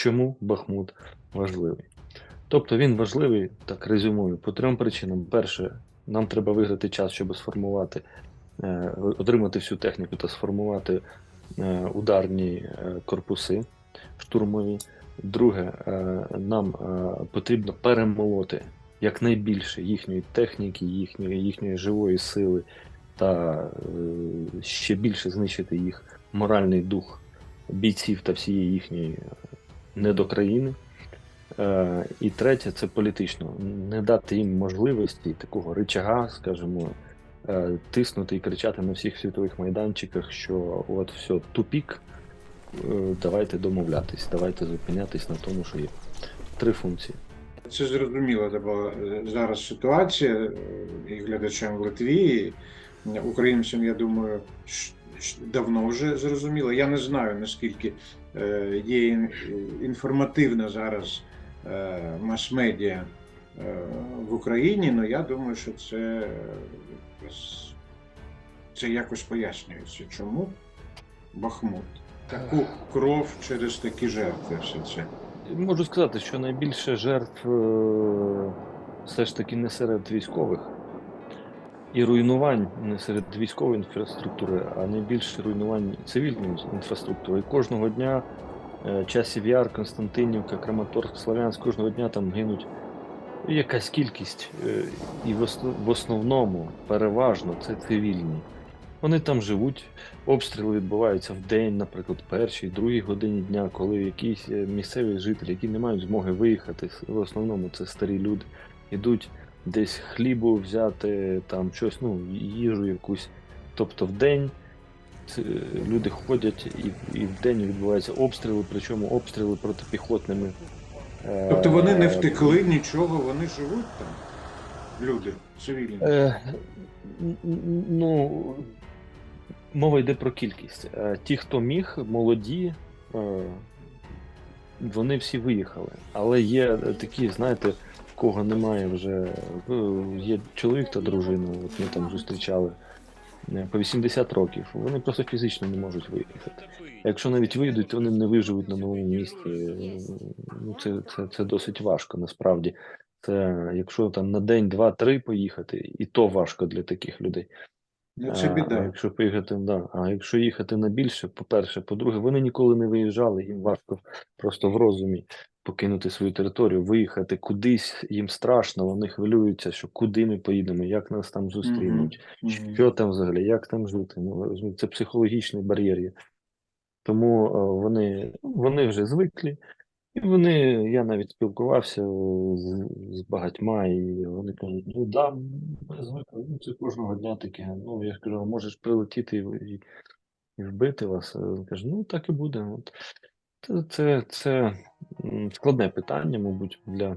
Чому Бахмут важливий? Тобто він важливий, так резюмую, по трьом причинам. Перше, нам треба виграти час, щоб сформувати, е, отримати всю техніку та сформувати е, ударні е, корпуси штурмові. Друге, нам потрібно перемолоти якнайбільше їхньої техніки, їхньої, їхньої живої сили та ще більше знищити їх моральний дух бійців та всієї їхньої не до країни. Е, і третє це політично. Не дати їм можливості такого ричага, скажімо, е, тиснути і кричати на всіх світових майданчиках, що от все, тупік, е, давайте домовлятись, давайте зупинятись на тому, що є. Три функції. Це зрозуміла була зараз ситуація і глядачам в Литві, і українцям, я думаю, ш- давно вже зрозуміло. Я не знаю наскільки е, є інформативна зараз е, мас-медіа е, в Україні, але я думаю, що це, це якось пояснюється. Чому Бахмут? Таку кров через такі жертви все це. Можу сказати, що найбільше жертв все ж таки не серед військових і руйнувань не серед військової інфраструктури, а найбільше руйнувань цивільної інфраструктури. І кожного дня е, часів Яр, Константинівка, Краматорськ, Слов'янськ, кожного дня там гинуть якась кількість, е, і в основному переважно це цивільні. Вони там живуть, обстріли відбуваються в день, наприклад, першій, другій годині дня, коли якісь е, місцеві жителі, які не мають змоги виїхати, в основному це старі люди, йдуть десь хлібу взяти, там щось, ну, їжу якусь. Тобто в день люди ходять і, і в день відбуваються обстріли, причому обстріли протипіхотними. е, Тобто вони не втекли нічого, вони живуть там, люди цивільні. Е, ну, мова йде про кількість. Е, Ті, хто міг, молоді, е, вони всі виїхали. Але є такі, знаєте, кого немає вже. е, Є чоловік та дружина, от ми там зустрічали е, по 80 років. Вони просто фізично не можуть виїхати. Якщо навіть вийдуть, то вони не виживуть на новому місці. Ну, це, це, це досить важко насправді. Це якщо там на день, два-три поїхати, і то важко для таких людей. Ну, це А, А якщо поїхати, да. А якщо їхати на більше, по-перше, по-друге, вони ніколи не виїжджали, їм важко просто в розумі покинути свою територію, виїхати кудись, їм страшно, вони хвилюються, що куди ми поїдемо, як нас там зустрінуть, Мгм. що там взагалі, як там жити. Ну, це психологічний бар'єр є. Тому е, вони, вони вже звиклі, і вони, я навіть спілкувався з, з багатьма, і вони кажуть, ну да, ми звикли, ну це кожного дня таке. Ну, я кажу, можеш прилетіти і, і, вбити вас. Він каже, ну так і буде. От. Це, це, це складне питання, мабуть, для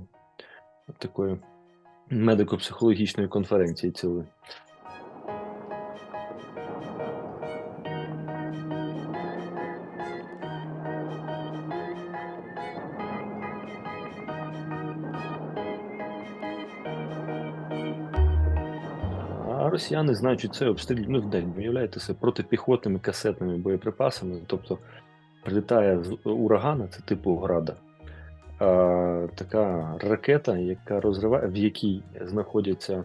такої медико-психологічної конференції цілої. Росіяни, знаючи це, обстрілюють ну, в день, виявляєте себе протипіхотними касетними боєприпасами. Тобто прилітає з урагана, це типу града. А, така ракета, яка розриває, в якій знаходяться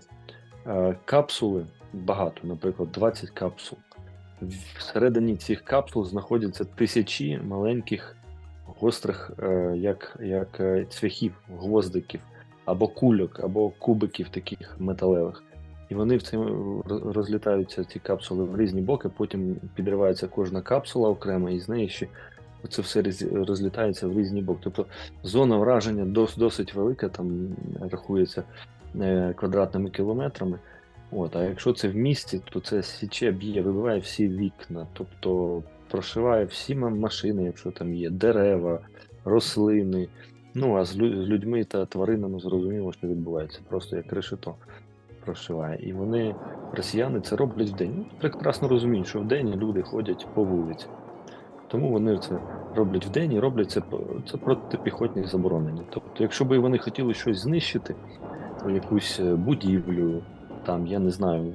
а, капсули, багато, наприклад, 20 капсул. Всередині цих капсул знаходяться тисячі маленьких гострих, е, як, як е, цвяхів, гвоздиків, або кульок, або кубиків таких металевих. І вони в цьому розлітаються ці капсули в різні боки, потім підривається кожна капсула окремо, і з неї ще це все розлітається в різні боки. Тобто зона враження дос, досить велика, там рахується е, квадратними кілометрами. От, а якщо це в місті, то це січе, б'є, вибиває всі вікна, тобто прошиває всі машини, якщо там є, дерева, рослини. Ну, а з людьми та тваринами зрозуміло, що відбувається, просто як решето прошиває. І вони, росіяни, це роблять вдень. Ну, прекрасно розуміють, що вдень люди ходять по вулиці. Тому вони це роблять вдень і роблять це, це протипіхотні заборонені. Тобто, якщо б вони хотіли щось знищити, якусь е, будівлю, там, я не знаю,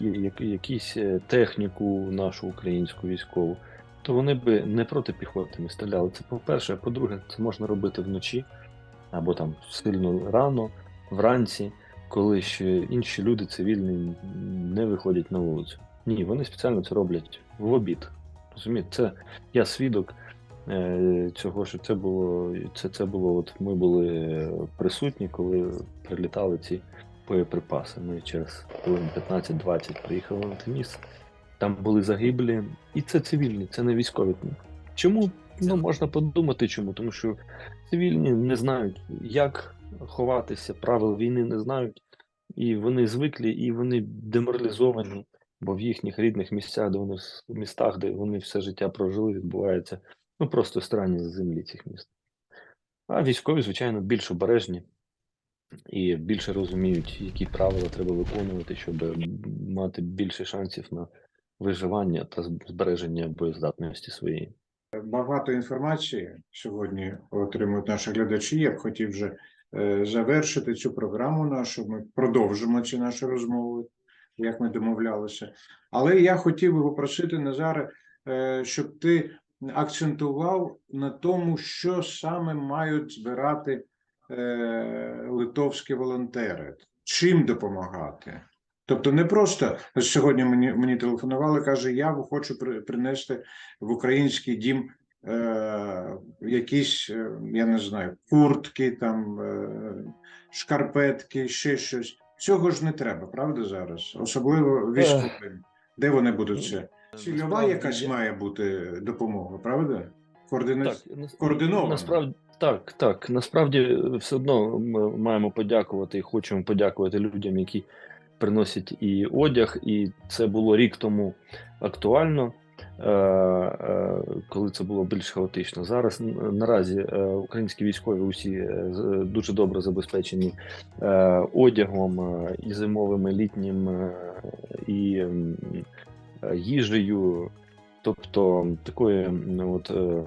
е, якісь е, техніку нашу українську військову, то вони би не проти піхоти не стріляли. Це по-перше, а по-друге, це можна робити вночі або там сильно рано, вранці, коли ще інші люди цивільні не виходять на вулицю. Ні, вони спеціально це роблять в обід. Розумієте, це я свідок е, цього, що це було. Це, це було, от ми були присутні, коли прилітали ці боєприпаси. Ми через хвилин 15-20 приїхали на те місце. Там були загиблі, і це цивільні, це не військові. Чому? Ну, можна подумати, чому, тому що цивільні не знають, як ховатися, правил війни не знають, і вони звиклі, і вони деморалізовані, бо в їхніх рідних місцях, де вони в містах, де вони все життя прожили, відбувається ну просто странні з землі цих міст. А військові, звичайно, більш обережні і більше розуміють, які правила треба виконувати, щоб мати більше шансів на виживання та збереження боєздатності своєї. Багато інформації сьогодні отримують наші глядачі. Я б хотів вже е, завершити цю програму нашу. Ми продовжимо ці наші розмови, як ми домовлялися. Але я хотів би попросити Назаре, е, щоб ти акцентував на тому, що саме мають збирати е, литовські волонтери, чим допомагати. Тобто не просто сьогодні мені, мені телефонували, каже, я хочу принести в український дім е, якісь, е, я не знаю, куртки, там, е, шкарпетки, ще щось. Цього ж не треба, правда, зараз? Особливо військовим. Де вони будуть це? Цільова якась має бути допомога, правда? Координація. Так. Насправді, так, так. Насправді, е, все одно ми маємо подякувати і хочемо подякувати людям, які приносять і одяг, і це було рік тому актуально, е, е, коли це було більш хаотично. Зараз наразі е, українські військові усі е, дуже добре забезпечені е, одягом е, і зимовим, і літнім, е, і е, їжею. Тобто такої от, е,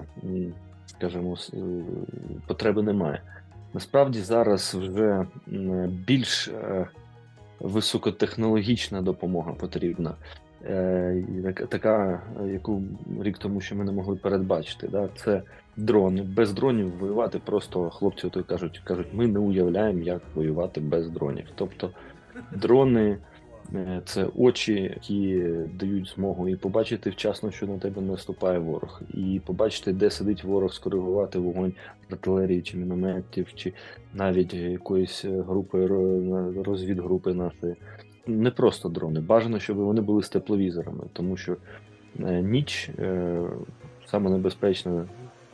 скажімо, е, потреби немає. Насправді зараз вже більш е, високотехнологічна допомога потрібна. Е, така- яку рік тому ще ми не могли передбачити. Да? Це дрони. Без дронів воювати просто хлопці ото кажуть, кажуть, ми не уявляємо, як воювати без дронів. Тобто дрони Е, Це очі, які дають змогу і побачити вчасно, що на тебе наступає ворог, і побачити, де сидить ворог, скоригувати вогонь артилерії чи мінометів, чи навіть якоїсь групи розвідгрупи нашої. Не просто дрони. Бажано, щоб вони були з тепловізорами, тому що е, ніч е, саме небезпечна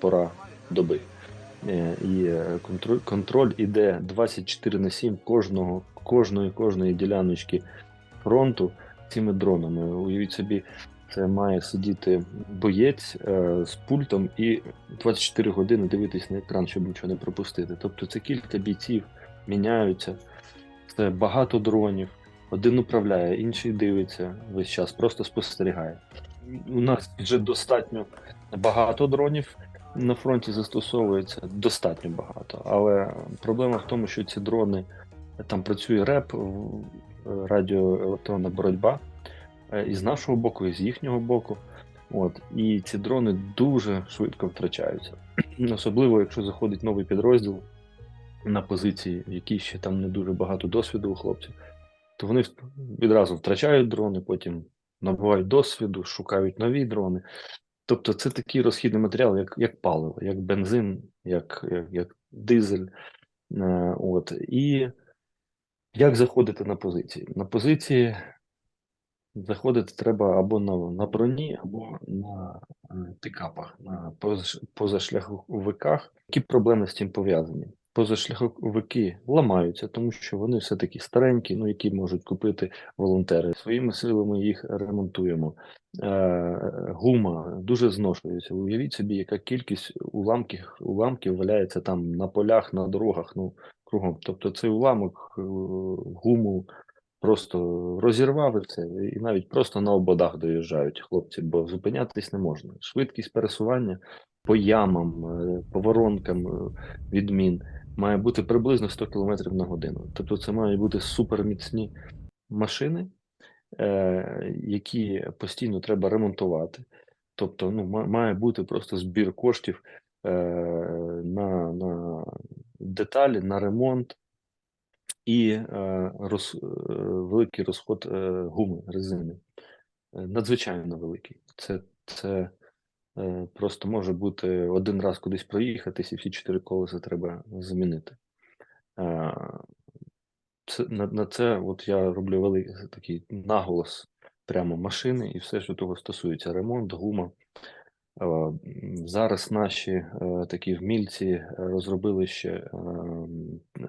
пора доби. Е, І контроль, контроль іде 24 на 7 кожного, кожної кожної діляночки фронту цими дронами. Уявіть собі, це має сидіти боєць е, з пультом і 24 години дивитись на екран, щоб нічого не пропустити. Тобто це кілька бійців міняються, це багато дронів. Один управляє, інший дивиться весь час, просто спостерігає. У нас вже достатньо багато дронів на фронті застосовується, достатньо багато. Але проблема в тому, що ці дрони там працює РЕП, радіоелектронна боротьба е, і з нашого боку, і з їхнього боку. От, і ці дрони дуже швидко втрачаються. Особливо, якщо заходить новий підрозділ на позиції, в якій ще там не дуже багато досвіду у хлопців, то вони відразу втрачають дрони, потім набувають досвіду, шукають нові дрони. Тобто це такий розхідний матеріал, як, як паливо, як бензин, як, як, як дизель. Е, От. І Як заходити на позиції? На позиції заходити треба або на, на броні, або на е, пікапах, на позашляховиках. Які проблеми з цим пов'язані? Позашляховики ламаються, тому що вони все-таки старенькі, ну які можуть купити волонтери. Своїми силами їх ремонтуємо. Е, гума дуже зношується. Уявіть собі, яка кількість уламків, уламків валяється там на полях, на дорогах, ну кругом. Тобто цей уламок е, гуму просто розірвав і все, і навіть просто на ободах доїжджають хлопці, бо зупинятись не можна. Швидкість пересування по ямам, е, по воронкам відмін має бути приблизно 100 км на годину. Тобто це мають бути суперміцні машини, е, які постійно треба ремонтувати. Тобто, ну, має бути просто збір коштів е, на, на деталі, на ремонт і е, роз, е, великий розход е, гуми резини. Е, Надзвичайно великий. Це, це просто може бути один раз кудись проїхатись, і всі чотири колеса треба замінити. Е, це, на, на це от я роблю великий такий наголос прямо машини і все, що того стосується: ремонт, гума. Е, Зараз наші е, такі вмільці е, розробили ще е,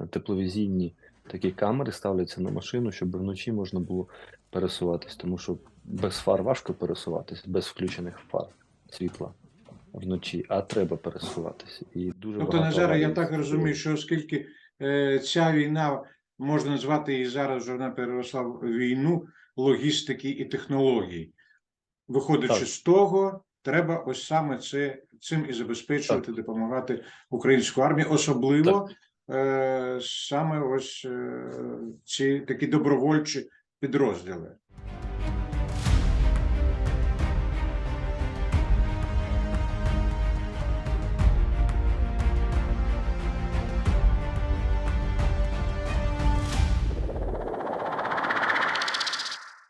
тепловізійні такі камери, ставляться на машину, щоб вночі можна було пересуватись, тому що без фар важко пересуватись, без включених фар світла вночі, а треба пересуватись. І дуже Тобто, багато Назаре, я так розумію, що оскільки е, ця війна можна назвати її зараз, вже вона переросла в війну логістики і технологій. Виходячи Так. з того, треба ось саме це цим і забезпечувати, допомагати українську армію, особливо е, саме ось е, ці такі добровольчі підрозділи.